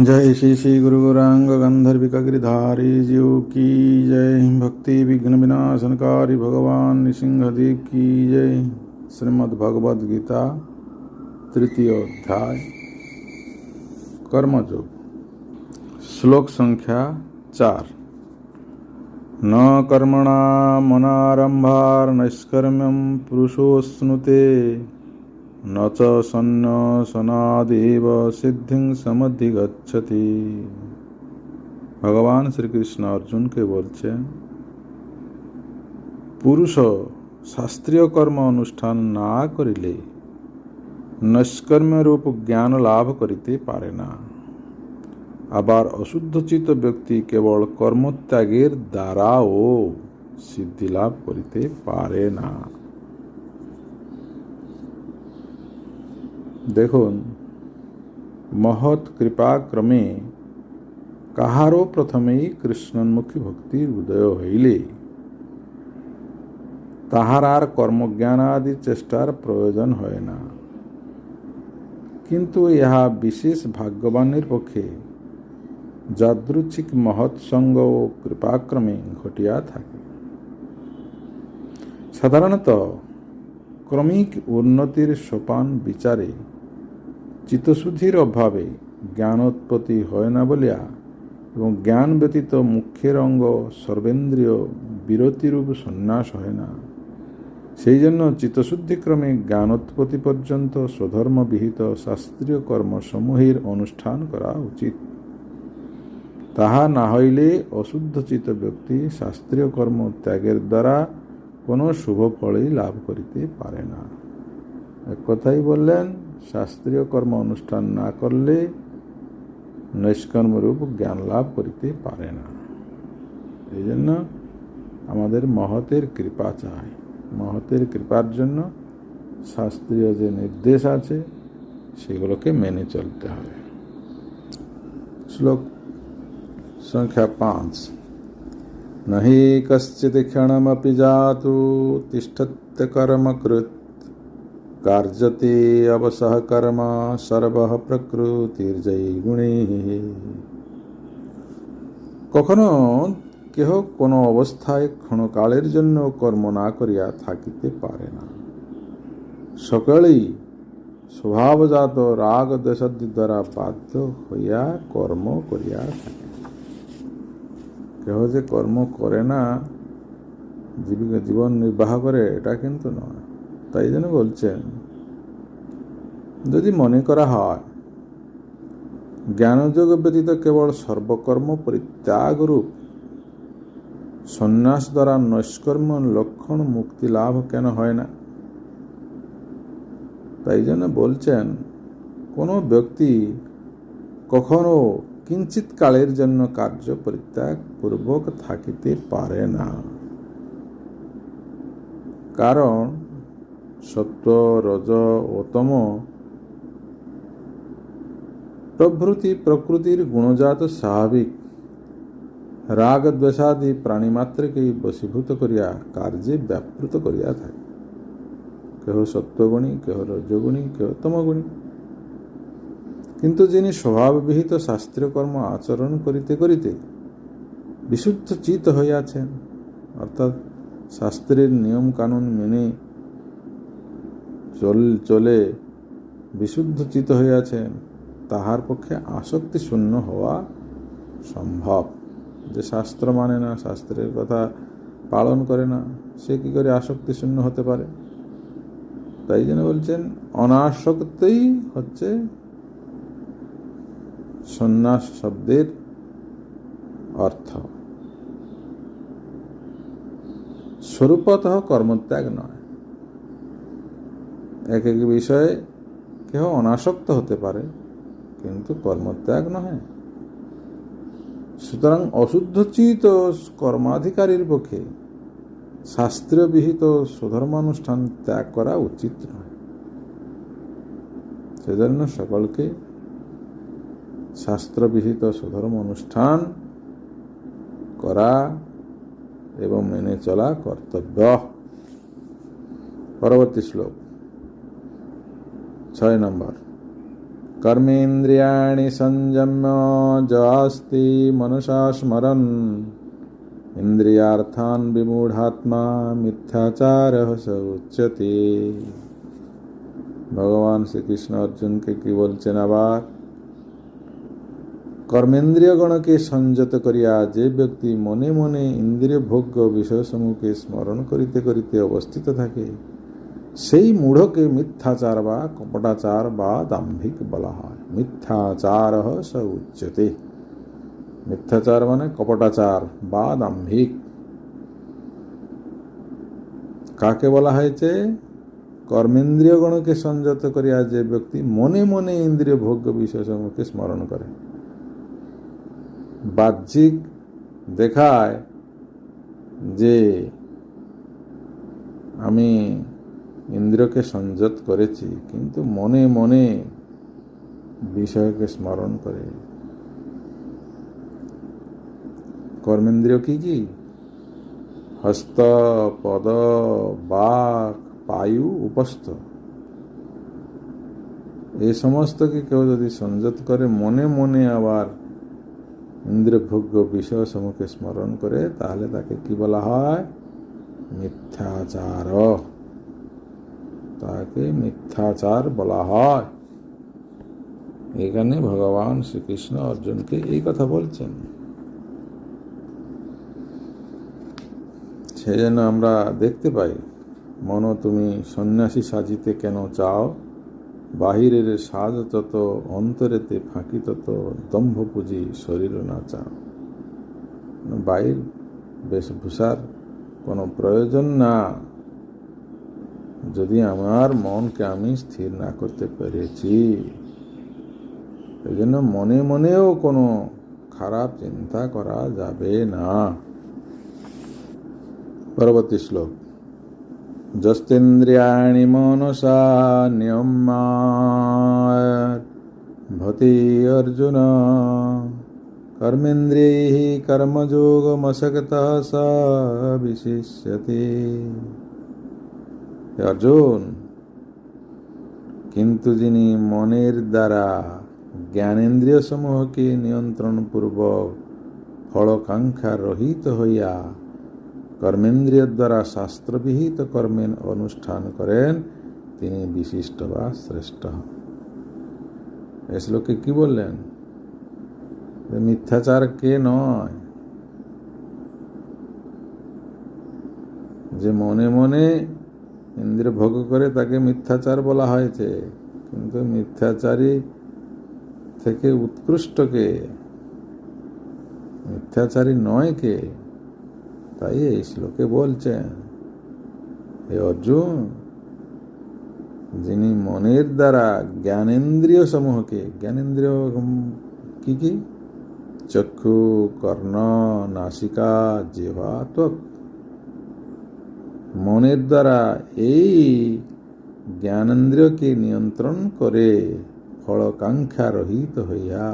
जय श्री श्री गुरु गौरांग गंधर्विक गिरिधारी जीव की जय। भक्ति विघ्न विनाशनकारी भगवान नृसिंहदेव की जय। श्रीमद् भगवद गीता, तृतीय अध्याय। कर्मयोग श्लोक संख्या चार। न कर्मणा मनारंभार नैष्कर्म्यम पुरुषोस्नुते न च সন্ন্যাসনাদেব সিদ্ধিং সমধিগচ্ছতি ভগবান শ্রীকৃষ্ণ অর্জুনকে বলছেন পুরুষ শাস্ত্রীয় কর্ম অনুষ্ঠান না করিলে নৈষ্কর্ম্যরূপ জ্ঞান লাভ করিতে পারে না। আবার অশুদ্ধচিত ব্যক্তি কেবল কর্মত্যাগের দ্বারাও সিদ্ধি লাভ করিতে পারে না। দেখুন, মহৎ কৃপাক্রমে কাহারও প্রথমেই কৃষ্ণন্মুখী ভক্তির উদয় হইলে। তাহার আর কর্মজ্ঞান আদি চেষ্টার প্রয়োজন হয় না। কিন্তু ইহা বিশেষ ভাগ্যবানের পক্ষে যাদৃচ্ছিক মহৎ সঙ্গ ও কৃপাক্রমে ঘটিয়া থাকে। সাধারণত ক্রমিক উন্নতির সোপান বিচারে চিত্তশুদ্ধির অভাবে জ্ঞানোৎপত্তি হয় না বলিয়া এবং জ্ঞান ব্যতীত মুখ্যের অঙ্গ সর্বেন্দ্রীয় বিরতিরূপ সন্ন্যাস হয় না। সেই জন্য চিত্তশুদ্ধিক্রমে জ্ঞানোৎপত্তি পর্যন্ত স্বধর্মবিহিত শাস্ত্রীয় কর্মসমূহের অনুষ্ঠান করা উচিত। তাহা না হইলে অশুদ্ধচিত ব্যক্তি শাস্ত্রীয় কর্ম ত্যাগের দ্বারা কোনো শুভ ফলই লাভ করিতে পারে না। এক কথাই বললেন শাস্ত্রীয় কর্ম অনুষ্ঠান না করলে নৈষ্কর্মরূপ জ্ঞান লাভ করিতে পারে না এই জন্য আমাদের মহতের কৃপা চাই মহতের কৃপার জন্য শাস্ত্রীয় যে নির্দেশ আছে সেগুলোকে মেনে চলতে হবে শ্লোক সংখ্যা পাঁচ न हि कश्चित् क्षणमपि जातु तिष्ठत्यकर्मकृत् कार्जते अवसः कर्म সর্বহ প্রকৃতির্জয়ী গুণে কখনো কেহ কোনো অবস্থায় ক্ষণকালের জন্য কর্ম না করিয়া থাকিতে পারে না সকলেই স্বভাবজাত রাগ দেশাদি দ্বারা বাধ্য হইয়া কর্ম করিয়া থাকে কেহ যে কর্ম করে না জীবিকা জীবন নির্বাহ করে এটা কিন্তু নয় তাই জন্য বলছেন, যদি মনে করা হয়, জ্ঞানযোগ ব্যতীত কেবল সর্বকর্ম পরিত্যাগরূপ, সন্ন্যাস দ্বারা নৈষ্কর্ম লক্ষণ মুক্তি লাভ কেন হয় না? তাই জন্য বলছেন, কোনো ব্যক্তি কখনো কিঞ্চিত কালের জন্য কার্য পরিত্যাগ পূর্বক থাকিতে পারে না। কারণ সত্য রজ ও তম প্রভৃতি প্রকৃতির গুণজাত স্বাভাবিক। রাগ দ্বেষাদি প্রাণীমাত্রকেই বশীভূত করিয়া কার্যে ব্যাপৃত করিয়া থাকে। কেহ সত্যগুণী, কেহ রজগুণী, কেহ তমগুণী। কিন্তু যিনি স্বভাববিহিত শাস্ত্রীয় কর্ম আচরণ করিতে করিতে বিশুদ্ধ চিত হইয়াছেন, অর্থাৎ শাস্ত্রের নিয়ম কানুন মেনে চল, চলে বিশুদ্ধ চিত হইয়াছেন, তাহার পক্ষে আসক্তি শূন্য হওয়া সম্ভব। যে শাস্ত্র মানে না, শাস্ত্রের কথা পালন করে না, সে কি করে আসক্তি শূন্য হতে পারে? তাই জন্য বলছেন, অনাসক্তই হচ্ছে সন্ন্যাস শব্দের অর্থ। স্বরূপত কর্মত্যাগ নয়। এক এক বিষয়ে কেহ অনাসক্ত হতে পারে, কিন্তু কর্মত্যাগ নহে। সুতরাং অশুদ্ধচিত কর্মাধিকারীর পক্ষে শাস্ত্রীয়বিহিত সুধর্মানুষ্ঠান ত্যাগ করা উচিত নয়। সেজন্য সকলকে শাস্ত্রবিহিত সুধর্ম অনুষ্ঠান করা এবং মেনে চলা কর্তব্য। পরবর্তী শ্লোক। ছয় নম্বর। কর্মেন্দ্রিয়াণি সংযম্য যাস্তি মনসা স্মরণ। ইন্দ্রিয়ার্থান বিমূঢ়াত্মা মিথ্যাচার উচ্চতে। ভগবান শ্রীকৃষ্ণ অর্জুনকে কি বলছেন আবার? কর্মেন্দ্রিয়গণকে সংযত করিয়া যে ব্যক্তি মনে মনে ইন্দ্রিয় ভোগ্য বিষয়সমূহকে স্মরণ করিতে করিতে অবস্থিত থাকে সেই মূঢ়কে মিথ্যাচার বা কপটাচার বা দাম্ভিক বলা হয় মিথ্যাচার স উচ্যতে মিথ্যাচার মানে কপটাচার বা দাম্ভিক। কাকে বলা হয়েছে? কর্মেন্দ্রিয় গণকে সংযত করিয়া যে ব্যক্তি মনে মনে ইন্দ্রিয় ভোগ্য বিষয়সমূহকে স্মরণ করে। বাহ্যিক দেখায় যে আমি ইন্দ্রিয়কে সংযত করেছি, কিন্তু মনে মনে বিষয়কে স্মরণ করে। কর্মেন্দ্রিয় কি কি? হস্ত, পদ, বাক পায়ু উপস্থ। এই সমস্তকে কেউ যদি সংযত করে, মনে মনে আবার ইন্দ্রভোগ্য বিষয় সমূহকে স্মরণ করে, তাহলে তাকে কি বলা হয়? মিথ্যাচার। তাকে মিথ্যাচার বলা হয়। এখানে ভগবান শ্রীকৃষ্ণ অর্জুনকে এই কথা বলছেন। সেই জন্য আমরা দেখতে পাই, মন তুমি সন্ন্যাসী সাজিতে কেন চাও? বাহিরের সাজ তত অন্তরেতে ফাঁকি তত দম্ভ পুঁজি শরীর না চাও। বাহির বেশভূষার কোনো প্রয়োজন না। যদি আমার মনকে আমি স্থির না করতে পেরেছি এই জন্য মনে মনেও কোনো খারাপ চিন্তা করা যাবে না। পরবর্তী শ্লোক। যস্তেন্দ্রিয়াণি মনসা নিয়ম্যাভতি অর্জুন। কর্মেন্দ্রিয়ैः কর্মযোগমসক্তः স বিশিষ্যতে। অর্জুন। কিন্তু যিনি মনের দ্বারা জ্ঞানেন্দ্রিয় সমূহকে নিয়ন্ত্রণ পূর্বক ফলকাঙ্ক্ষা রহিত হইয়া কর্মেন্দ্রিয় দ্বারা শাস্ত্রবিহিত কর্মের অনুষ্ঠান করেন, তিনি বিশিষ্ট বা শ্রেষ্ঠ। এই শ্লোকে কি বললেন? মিথ্যাচার কে নয়? যে মনে মনে ইন্দ্রিয় ভোগ করে তাকে মিথ্যাচার বলা হয়েছে। কিন্তু মিথ্যাচারী থেকে উৎকৃষ্টকে মিথ্যাচারী নয় কে? তাই এই শ্লোকে বলছেন, হে অর্জুন, যিনি মনের দ্বারা জ্ঞানেন্দ্রিয় সমূহকে, জ্ঞানেন্দ্রিয় কি কি? চক্ষু, কর্ণ, নাসিকা, জিহ্বা, ত্বক মনের দ্বারা এই জ্ঞানেন্দ্রিয়কে নিয়ন্ত্রণ করে ফলকাঙ্ক্ষা রহিত হইয়া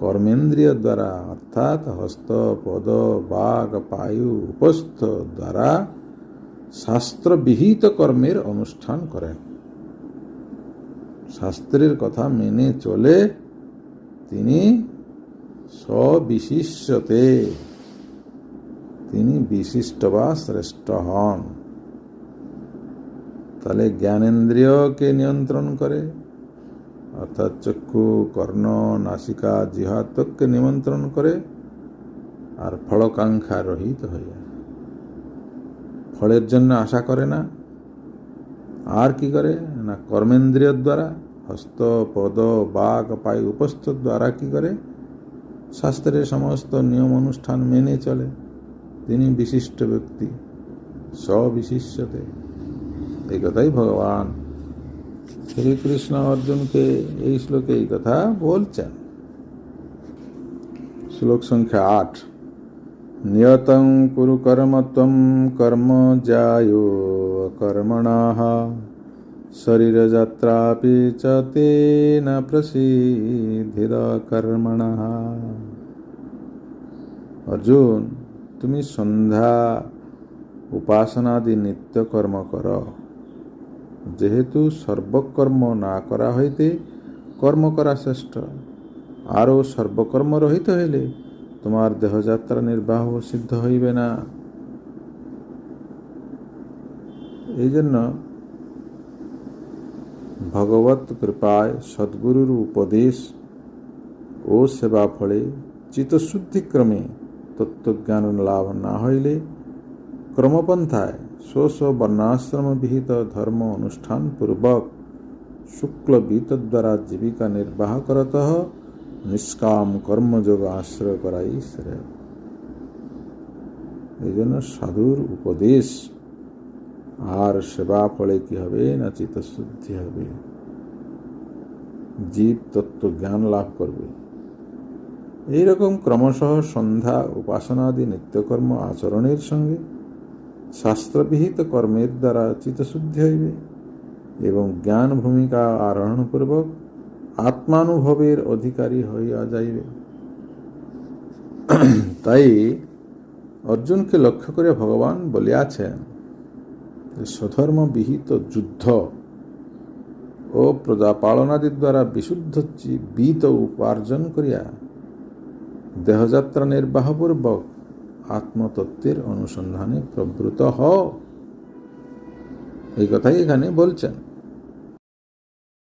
কর্মেন্দ্রিয় দ্বারা, অর্থাৎ হস্ত, পদ বাঘ পায়ু, উপস্থ দ্বারা শাস্ত্রবিহিত কর্মের অনুষ্ঠান করেন শাস্ত্রের কথা মেনে চলে তিনি স্ববিশিষ্যতে তিনি বিশিষ্ট বা শ্রেষ্ঠ হন তাহলে জ্ঞানেন্দ্রিয়কে নিয়ন্ত্রণ করে, অর্থাৎ চক্ষু, কর্ণ, নাসিকা জিহাতককে নিমন্ত্রণ করে, আর ফলকাঙ্ক্ষা রহিত হয়ে যায়। ফলের জন্য আশা করে না, আর কি করে? না কর্মেন্দ্রিয় দ্বারা, হস্ত, পদ বাঘ পাই, উপস্থ দ্বারা কি করে? শাস্ত্রের সমস্ত নিয়ম অনুষ্ঠান মেনে চলে। তিনি বিশিষ্ট ব্যক্তি। স্ববিশিষ্টতে এই কথাই ভগবান শ্রীকৃষ্ণ অর্জুনকে এই শ্লোকে এই কথা বলছেন। শ্লোক সংখ্যা আট। নিয়তং কুরু কর্ম তম কর্ম যায়ো কর্মণাহ শরীরযাত্রাপি চ তেন প্রসিদ্ধির কর্মণः অর্জুন তুমি সন্ধ্যা উপাসনাদি নিত্য কর্ম কর। যেহেতু সর্বকর্ম না করা হইতে কর্ম করা শ্রেষ্ঠ, আরও সর্বকর্ম রহিত হইলে তোমার দেহযাত্রা নির্বাহ সিদ্ধ হইবে না। এই জন্য ভগবত কৃপায় সদ্গুরুর উপদেশ ও সেবা ফলে চিত্তশুদ্ধিক্রমে তত্ত্বজ্ঞান লাভ না হইলে ক্রমপন্থায় স্ব বর্ণাশ্রম বিহিত ধর্ম অনুষ্ঠান পূর্বক শুক্লবীত দ্বারা জীবিকা নির্বাহ করত, নিষ্কাম কর্মযোগ আশ্রয় করাই শ্রেয়। এই জন্য সাধুর উপদেশ, আর সেবা ফলে কি হবে না চিত্তশুদ্ধি হবে? জীব তত্ত্ব জ্ঞান লাভ করবে। এইরকম ক্রমশঃ সন্ধ্যা, উপাসনাদি, নিত্যকর্ম আচরণের সঙ্গে শাস্ত্রবিহিত কর্মের দ্বারা চিত্তশুদ্ধি হইবে এবং জ্ঞান ভূমিকা আরোহণপূর্বক আত্মানুভবের অধিকারী হইয়া যাইবে। তাই অর্জুনকে লক্ষ্য করে ভগবান বলিয়াছেন, স্বধর্ম বিহিত যুদ্ধ ও প্রজাপালনাদি দ্বারা বিশুদ্ধ বিত উপার্জন করিয়া দেহযাত্রা নির্বাহপূর্বক আত্মতত্ত্বের অনুসন্ধানে প্রবৃত হ। এই কথাই এখানে বলছেন।